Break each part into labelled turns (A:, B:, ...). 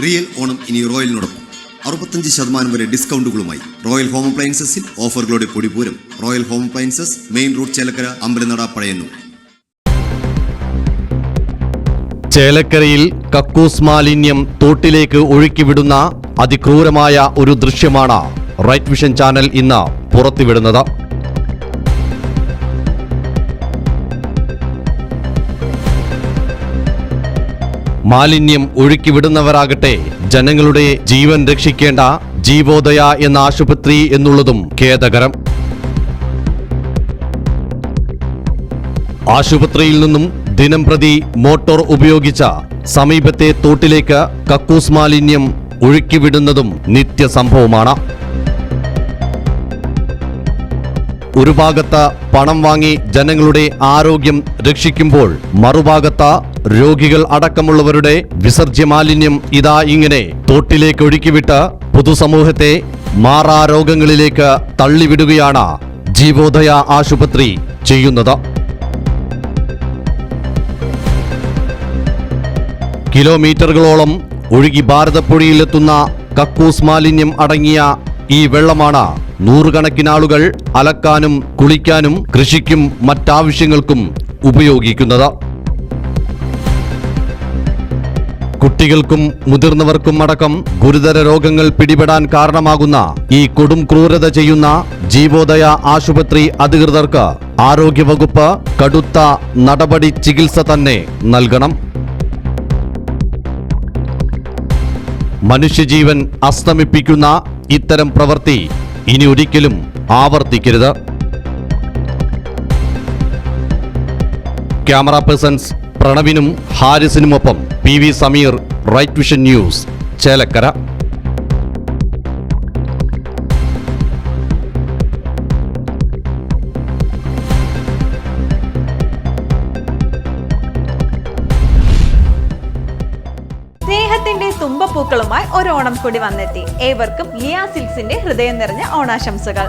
A: Real Onam ഇനി റോയലിനോടൊപ്പം. അറുപത്തഞ്ച് ശതമാനം വരെ ഡിസ്കൗണ്ടുകളുമായി റോയൽ ഹോം അപ്ലയൻസസിൽ ഓഫറുകളുടെ പൊടിപൂരം Royal Home Appliances main road Chelakkara Ambalanada Pazhayannur.
B: ചേലക്കരയിൽ കക്കൂസ് മാലിന്യം തോട്ടിലേക്ക് ഒഴുക്കിവിടുന്ന അതിക്രൂരമായ ഒരു ദൃശ്യമാണ് റൈറ്റ് വിഷൻ ചാനൽ ഇന്ന് പുറത്തുവിടുന്നത്. മാലിന്യം ഒഴുക്കിവിടുന്നവരാകട്ടെ. ജനങ്ങളുടെ ജീവൻ രക്ഷിക്കേണ്ട ജീവോദയ എന്ന ആശുപത്രി എന്നുള്ളതും ഖേദകരം. ആശുപത്രിയിൽ നിന്നും ദിനം പ്രതി മോട്ടോർ ഉപയോഗിച്ച സമീപത്തെ തോട്ടിലേക്ക് കക്കൂസ് മാലിന്യം ഒഴുക്കിവിടുന്നതും നിത്യസംഭവമാണ്. ഒരു ഭാഗത്ത് പണം വാങ്ങി ജനങ്ങളുടെ ആരോഗ്യം രക്ഷിക്കുമ്പോൾ മറുഭാഗത്ത് രോഗികൾ അടക്കമുള്ളവരുടെ വിസർജ്യ മാലിന്യം ഇതാ ഇങ്ങനെ തോട്ടിലേക്ക് ഒഴുക്കിവിട്ട് പൊതുസമൂഹത്തെ മാറാ രോഗങ്ങളിലേക്ക് തള്ളിവിടുകയാണ് ജീവോദയ ആശുപത്രി ചെയ്യുന്നത്. കിലോമീറ്ററുകളോളം ഒഴുകി ഭാരതപ്പുഴയിലെത്തുന്ന കക്കൂസ് മാലിന്യം അടങ്ങിയ ഈ വെള്ളമാണ് നൂറുകണക്കിനാളുകൾ അലക്കാനും കുളിക്കാനും കൃഷിക്കും മറ്റാവശ്യങ്ങൾക്കും ഉപയോഗിക്കുന്നത്. കുട്ടികൾക്കും മുതിർന്നവർക്കും അടക്കം ഗുരുതര രോഗങ്ങൾ പിടിപെടാൻ കാരണമാകുന്ന ഈ കൊടും ക്രൂരത ചെയ്യുന്ന ജീവോദയ ആശുപത്രി അധികൃതർക്ക് ആരോഗ്യവകുപ്പ് കടുത്ത നടപടി ചികിത്സ തന്നെ നൽകണം. മനുഷ്യജീവൻ അസ്തമിപ്പിക്കുന്ന ഇത്തരം പ്രവൃത്തി ഇനി ഒരിക്കലും ആവർത്തിക്കരുത്. ക്യാമറ പേഴ്സൺസ് പ്രണവിനും ഹാരിസിനുമൊപ്പം P V Sameer Right Vision News Chelakkara.
C: സ്നേഹത്തിന്റെ തുമ്പപ്പൂക്കളുമായി ഒരു ഓണം കൂടി വന്നെത്തി. ഏവർക്കും ലിയാ സിൽക്സിന്റെ ഹൃദയം നിറഞ്ഞ ഓണാശംസകൾ.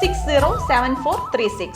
C: six zero seven four three six